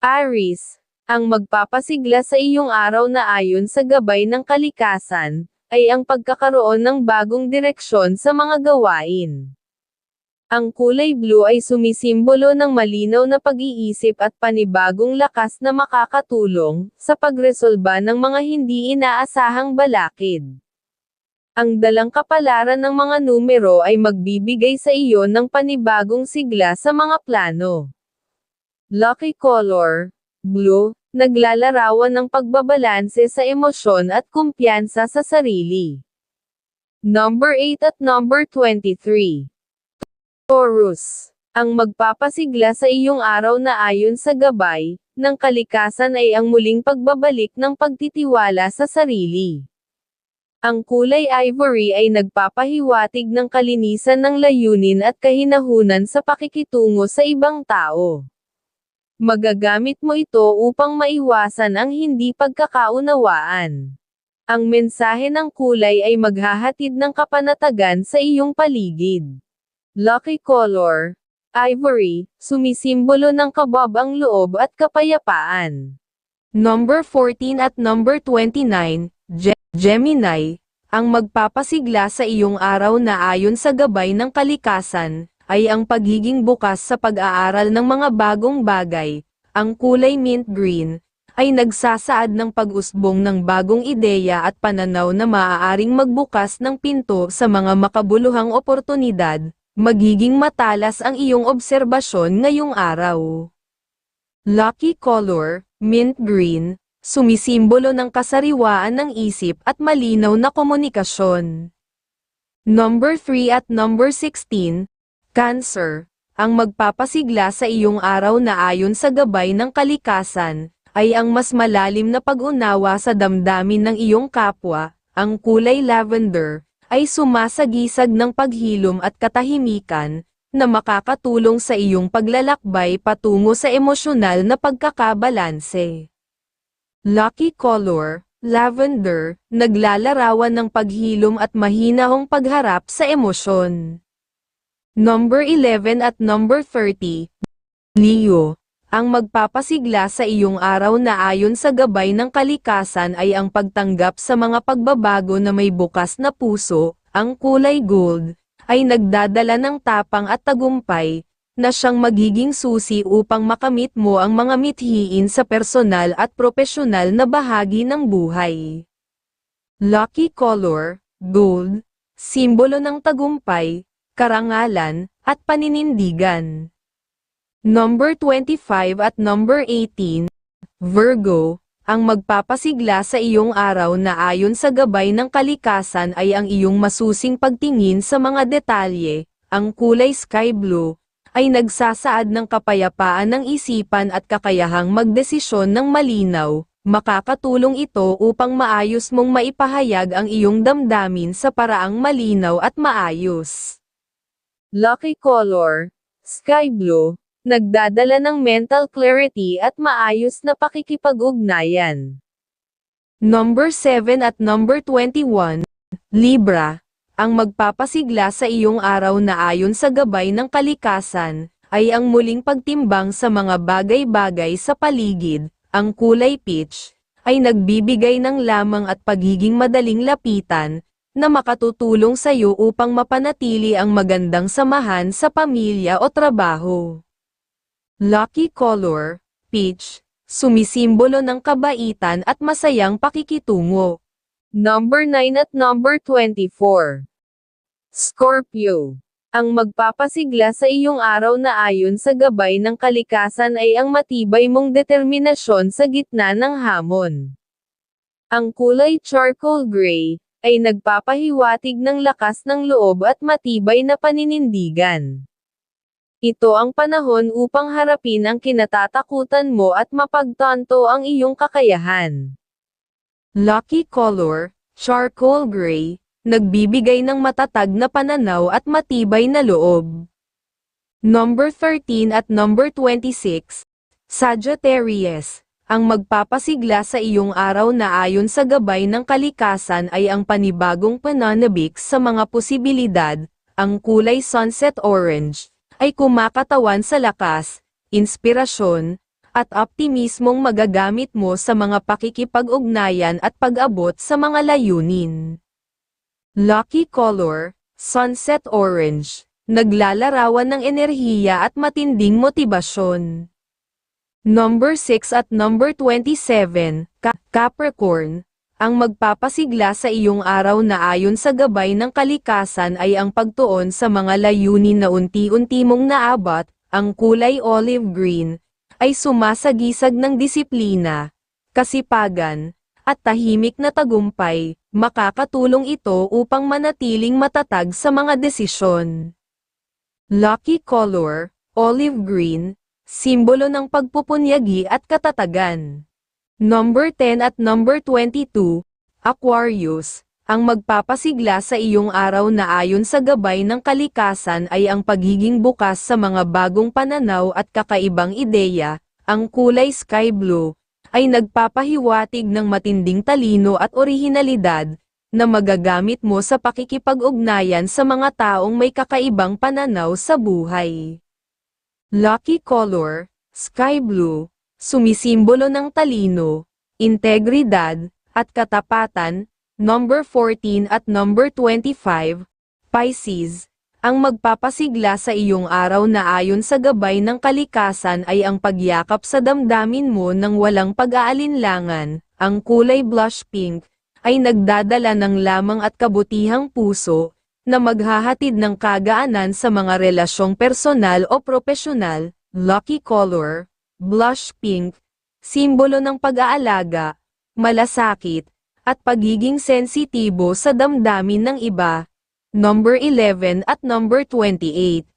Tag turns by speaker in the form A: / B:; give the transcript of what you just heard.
A: Aris, ang magpapasigla sa iyong araw na ayon sa gabay ng kalikasan, ay ang pagkakaroon ng bagong direksyon sa mga gawain. Ang kulay blue ay sumisimbolo ng malinaw na pag-iisip at panibagong lakas na makakatulong sa pagresolba ng mga hindi inaasahang balakid. Ang dalang kapalaran ng mga numero ay magbibigay sa iyo ng panibagong sigla sa mga plano. Lucky color, blue, naglalarawan ng pagbabalanse sa emosyon at kumpiyansa sa sarili. Number 8 at number 23. Taurus. Ang magpapasigla sa iyong araw na ayon sa gabay, ng kalikasan ay ang muling pagbabalik ng pagtitiwala sa sarili. Ang kulay ivory ay nagpapahiwatig ng kalinisan ng layunin at kahinahunan sa pakikitungo sa ibang tao. Magagamit mo ito upang maiwasan ang hindi pagkakaunawaan. Ang mensahe ng kulay ay maghahatid ng kapanatagan sa iyong paligid. Lucky color, ivory, sumisimbolo ng kabab ang loob at kapayapaan. Number 14 at number 29, Ge- Gemini, ang magpapasigla sa iyong araw na ayon sa gabay ng kalikasan, ay ang pagiging bukas sa pag-aaral ng mga bagong bagay. Ang kulay mint green, ay nagsasaad ng pag-usbong ng bagong ideya at pananaw na maaaring magbukas ng pinto sa mga makabuluhang oportunidad, magiging matalas ang iyong obserbasyon ngayong araw. Lucky color, mint green, sumisimbolo ng kasariwaan ng isip at malinaw na komunikasyon. Number 3 at number 16, Cancer, ang magpapasigla sa iyong araw na ayon sa gabay ng kalikasan, ay ang mas malalim na pag-unawa sa damdamin ng iyong kapwa, ang kulay lavender, ay sumasagisag ng paghilom at katahimikan, na makakatulong sa iyong paglalakbay patungo sa emosyonal na pagkakabalanse. Lucky color, lavender, naglalarawan ng paghilom at mahinahong pagharap sa emosyon. Number 11 at number 30, Leo, ang magpapasigla sa iyong araw na ayon sa gabay ng kalikasan ay ang pagtanggap sa mga pagbabago na may bukas na puso, ang kulay gold, ay nagdadala ng tapang at tagumpay, na siyang magiging susi upang makamit mo ang mga mithiin sa personal at propesyonal na bahagi ng buhay. Lucky color, gold, simbolo ng tagumpay, karangalan, at paninindigan. Number 25 at number 18, Virgo, ang magpapasigla sa iyong araw na ayon sa gabay ng kalikasan ay ang iyong masusing pagtingin sa mga detalye, ang kulay sky blue, ay nagsasaad ng kapayapaan ng isipan at kakayahang magdesisyon ng malinaw, makakatulong ito upang maayos mong maipahayag ang iyong damdamin sa paraang malinaw at maayos. Lucky color, sky blue, nagdadala ng mental clarity at maayos na pakikipag-ugnayan. Number 7 at number 21, Libra, ang magpapasigla sa iyong araw na ayon sa gabay ng kalikasan, ay ang muling pagtimbang sa mga bagay-bagay sa paligid, ang kulay peach, ay nagbibigay ng lamang at pagiging madaling lapitan, na makatutulong sa iyo upang mapanatili ang magandang samahan sa pamilya o trabaho. Lucky color, peach, sumisimbolo ng kabaitan at masayang pakikitungo. Number 9 at number 24. Scorpio. Ang magpapasigla sa iyong araw na ayon sa gabay ng kalikasan ay ang matibay mong determinasyon sa gitna ng hamon. Ang kulay charcoal gray, ay nagpapahiwatig ng lakas ng loob at matibay na paninindigan. Ito ang panahon upang harapin ang kinatatakutan mo at mapagtanto ang iyong kakayahan. Lucky color, charcoal gray, nagbibigay ng matatag na pananaw at matibay na loob. Number 13 at number 26, Sagittarius, ang magpapasigla sa iyong araw na ayon sa gabay ng kalikasan ay ang panibagong pananabik sa mga posibilidad, ang kulay sunset orange, ay kumakatawan sa lakas, inspirasyon, at optimismong magagamit mo sa mga pakikipag-ugnayan at pag-abot sa mga layunin. Lucky Color, Sunset Orange, naglalarawan ng enerhiya at matinding motibasyon. Number 6 at number 27, Ka- Capricorn, ang magpapasigla sa iyong araw na ayon sa gabay ng kalikasan ay ang pagtuon sa mga layunin na unti-unti mong naabot, ang kulay olive green, ay sumasagisag ng disiplina, kasipagan, at tahimik na tagumpay, makakatulong ito upang manatiling matatag sa mga desisyon. Lucky Color, Olive Green, simbolo ng pagpupunyagi at katatagan. Number 10 at number 22, Aquarius, ang magpapasigla sa iyong araw na ayon sa gabay ng kalikasan ay ang pagiging bukas sa mga bagong pananaw at kakaibang ideya, ang kulay sky blue, ay nagpapahiwatig ng matinding talino at orihinalidad, na magagamit mo sa pakikipag-ugnayan sa mga taong may kakaibang pananaw sa buhay. Lucky Color, Sky Blue, sumisimbolo ng talino, integridad, at katapatan, number 14 at number 25, Pisces, ang magpapasigla sa iyong araw na ayon sa gabay ng kalikasan ay ang pagyakap sa damdamin mo ng walang pag-aalinlangan, ang kulay blush pink, ay nagdadala ng lamang at kabutihang puso, na maghahatid ng kagaanan sa mga relasyong personal o propesyonal, lucky color, blush pink, simbolo ng pag-aalaga, malasakit, at pagiging sensitibo sa damdamin ng iba. Number 11 at number 28,